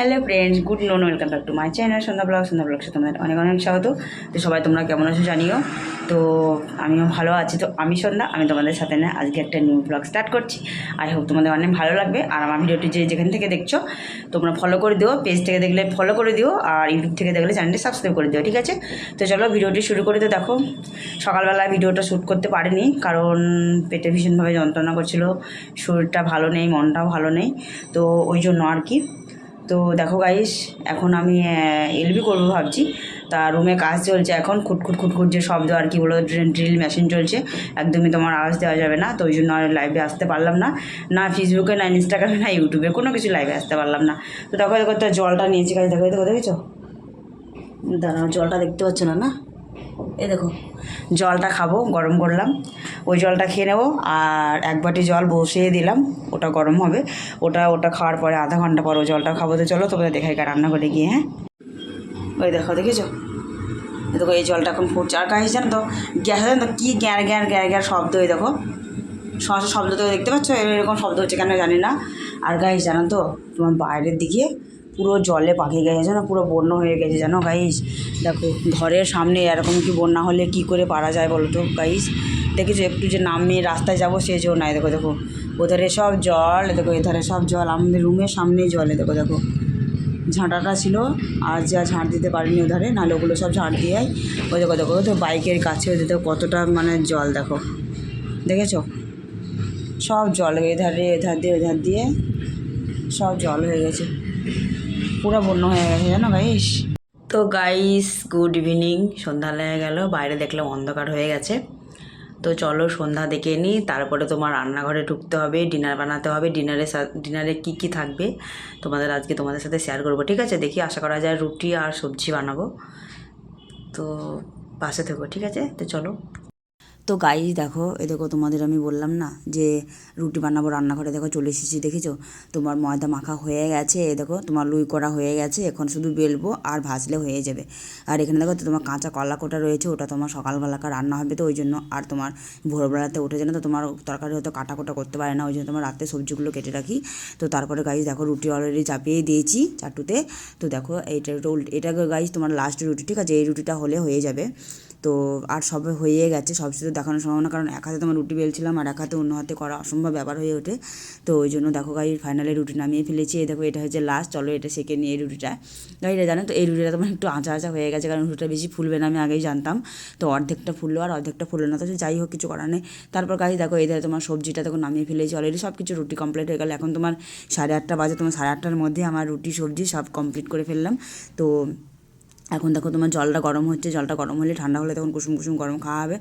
Hello friends, good no welcome back to my channel Sandhya vlog Sandhya vlog তোমাদের অনেক অনেক স্বাগত। তো সবাই তোমরা কেমন আছো জানিও? তো আমিও ভালো আছি। তো আমি সন্ধ্যা, আমি তোমাদের সাথে না আজকে একটা নিউ ব্লগ স্টার্ট করছি। আই হোপ তোমাদের অনেক ভালো লাগবে। আর আমার ভিডিওটি যে যেখান থেকে দেখছ, তোমরা ফলো করে দিও পেজ থেকে দেখলে ফলো করে দিও, আর ইউটিউব থেকে দেখলে চ্যানেলটি সাবস্ক্রাইব করে দিও, ঠিক আছে? তো চলো ভিডিওটি শুরু করে। তো দেখো, সকালবেলা ভিডিওটা শ্যুট করতে পারিনি, কারণ পেটে ভীষণভাবে যন্ত্রণা করছিল, শরীরটা ভালো নেই, মনটাও ভালো নেই। তো ওই জন্য আর কি তো দেখো গাইস এখন আমি এলবি করব ভাবছি। তা রুমে কাজ চলছে এখন, খুটখুট খুটখুট যে শব্দ আর কি বলো ড্রিল মেশিন চলছে, একদমই তোমার আওয়াজ দেওয়া যাবে না, তো ওই জন্য আর লাইভে আসতে পারলাম না। না ফেসবুকে না ইনস্টাগ্রামে না ইউটিউবে কোনো কিছু লাইভে আসতে পারলাম না। তো দেখো দেখো, তো জলটা নিয়েছি গাছ দেখো দেখো, দেখেছ? দাঁড়াও, জলটা দেখতে পাচ্ছ না না? দেখো, জলটা খাব, গরম করলাম। ওই জলটা খেয়ে নেব, আর এক বাটি জল বসিয়ে দিলাম, ওটা গরম হবে। ওটা ওটা খাওয়ার পরে আধা ঘণ্টা পর ওই জলটা খাব। তো চলো, তোমাদের দেখাই রান্না করে গিয়ে হ্যাঁ? ওই দেখো দেখেছ দেখো, এই জলটা এখন ফুটছে। আর গাছ জানো তো, গ্যাস জানো তো, কী গ্যার গ্যার গ্যার গ্যার শব্দ ওই দেখো। শব্দ তো দেখতে পাচ্ছ? এরকম শব্দ হচ্ছে কেন জানি না। আর গাইস জানো তো, তোমার বাইরের দিকে পুরো জলে পাখি গেছে, জানো? পুরো বন্যা হয়ে গেছে, জানো গাইস দেখো, ঘরের সামনে এরকম কি বন্যা হলে কি করে পারা যায় বলো তো গাইস দেখেছ, একটু যে নামিয়ে রাস্তায় যাব, সে জন্য নাই। দেখো দেখো, ওধারে সব জল, দেখো, এধারে সব জল, আমাদের রুমের সামনেই জলে, দেখো দেখো। ঝাঁটাটা ছিল, আর যা ঝাঁট দিতে পারিনি ওধারে, নাহলে ওগুলো সব ঝাঁট দিয়ে ওই দেখো দেখো, তো বাইকের কাছে ওই দেখো, কতটা মানে জল, দেখো। দেখেছ? সব জল, এধারে, এধার দিয়ে এধার দিয়ে, সব জল হয়ে গেছে। পুরো বন্য হয়ে গেছে, জানো গাইস তো গাইস গুড ইভিনিং সন্ধ্যা লেগে গেল, বাইরে দেখলাম অন্ধকার হয়ে গেছে। তো চলো সন্ধ্যা দেখে নিই তারপরে তোমার রান্নাঘরে ঢুকতে হবে ডিনার বানাতে হবে ডিনারে ডিনারে কী কী থাকবে তোমাদের আজকে তোমাদের সাথে শেয়ার করব, ঠিক আছে? দেখি, আশা করা যায় রুটি আর সবজি বানাবো। তো পাশে থেকো, ঠিক আছে? তো চলো। তো গাই দেখো, এ দেখো, তোমাদের আমি বললাম না যে রুটি বানাবো, রান্নাঘরে দেখো চলে এসেছি, দেখেছ? তোমার ময়দা মাখা হয়ে গেছে, এ দেখো, তোমার লুই করা হয়ে গেছে, এখন শুধু বেলবো আর ভাজলে হয়ে যাবে। আর এখানে দেখো তো তোমার কাঁচা কলা কোটা রয়েছে, ওটা তোমার সকালবেলাকার রান্না হবে তো ওই জন্য আর তোমার ভোরবেলাতে উঠে যেন তো, তোমার তরকারি হয়তো কাটা কোটা করতে পারে না ওই জন্য তোমার রাতে সবজিগুলো কেটে রাখি। তো তারপরে গাইজ দেখো, রুটি অলরেডি চাপিয়ে দিয়েছি চাটুতে। তো দেখো, এইটা এটা গাইজ তোমার লাস্ট রুটি, ঠিক আছে? এই রুটিটা হলে হয়ে যাবে। তো আর সব হয়ে গেছে, সব কিছু দেখানোর সম্ভাবনা কারণ এক হাতে তোমার রুটি বেলছিলাম আর এক হাতে অন্য হাতে করা অসম্ভব ব্যাপার হয়ে ওঠে। তো ওই জন্য দেখো গাড়ি ফাইনালে রুটি নামিয়ে ফেলেছি। এই দেখো এটা হচ্ছে লাস্ট চলো এটা সেকে নিয়ে এই রুটিটা। গাড়িটা জানো তো, এই রুটিটা তোমার একটু আঁচা আঁচা হয়ে গেছে, কারণ রুটিটা বেশি ফুলবে না, আমি আগেই জানতাম। তো অর্ধেকটা ফুললো আর অর্ধেকটা ফুললো না, তো যাই হোক, কিছু করার নেই। তারপর গাড়ি দেখো এই তোমার সবজিটা তখন নামিয়ে ফেলেছি অলরেডি সব কিছু রুটি কমপ্লিট হয়ে গেল। এখন তোমার সাড়ে আটটা বাজে, তোমার সাড়ে আটটার মধ্যে আমার রুটি, সবজি সব কমপ্লিট করে ফেললাম। তো এখন দেখো তোমার জলটা গরম হচ্ছে, জলটা গরম হলে ঠান্ডা হলে তখন কুসুম কুসুম গরম খাওয়া হবে।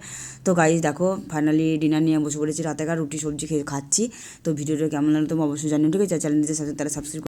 তো গাইজ দেখো ফাইনালি ডিনার নিয়ে বসে পড়েছি রাতে কার রুটি সবজি খেয়ে খাচ্ছি। তো ভিডিওটা কেমন লাগল তুমি অবশ্যই জানিও, ঠিক আছে? চ্যানেলটিতে তারা সাবস্ক্রাইব